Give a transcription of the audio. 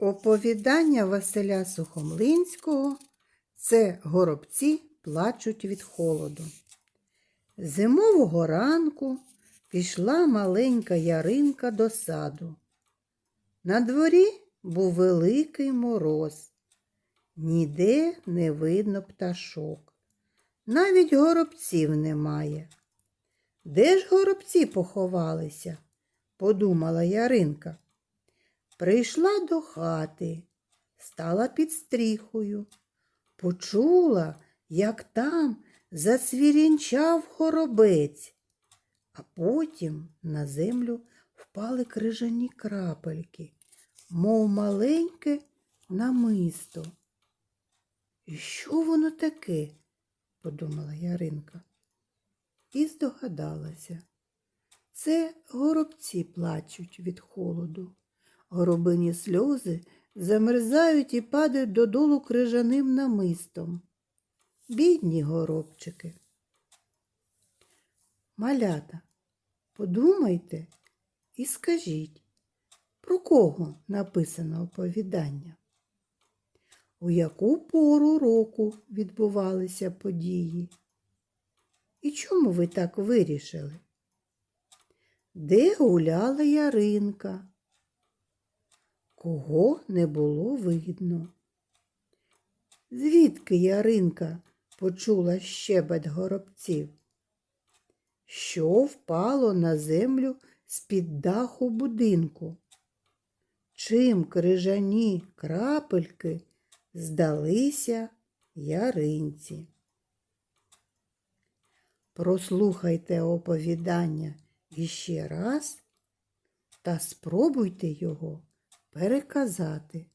Оповідання Василя Сухомлинського це горобці плачуть від холоду. Зимового ранку пішла маленька яринка до саду. На дворі був великий мороз. Ніде не видно пташок. Навіть горобців немає. Де ж горобці поховалися? подумала Яринка. Прийшла до хати, стала під стріхою, почула, як там засвірінчав горобець, а потім на землю впали крижані крапельки, мов маленьке намисто. І що воно таке? подумала Яринка. І здогадалася. Це горобці плачуть від холоду. Горобині сльози замерзають і падають додолу крижаним намистом. Бідні горобчики. Малята, подумайте і скажіть, про кого написано оповідання? У яку пору року відбувалися події? І чому ви так вирішили? Де гуляла Яринка? Кого не було видно? Звідки Яринка почула щебет горобців? Що впало на землю з-під даху будинку? Чим крижані крапельки здалися яринці? Прослухайте оповідання іще раз та спробуйте його переказати.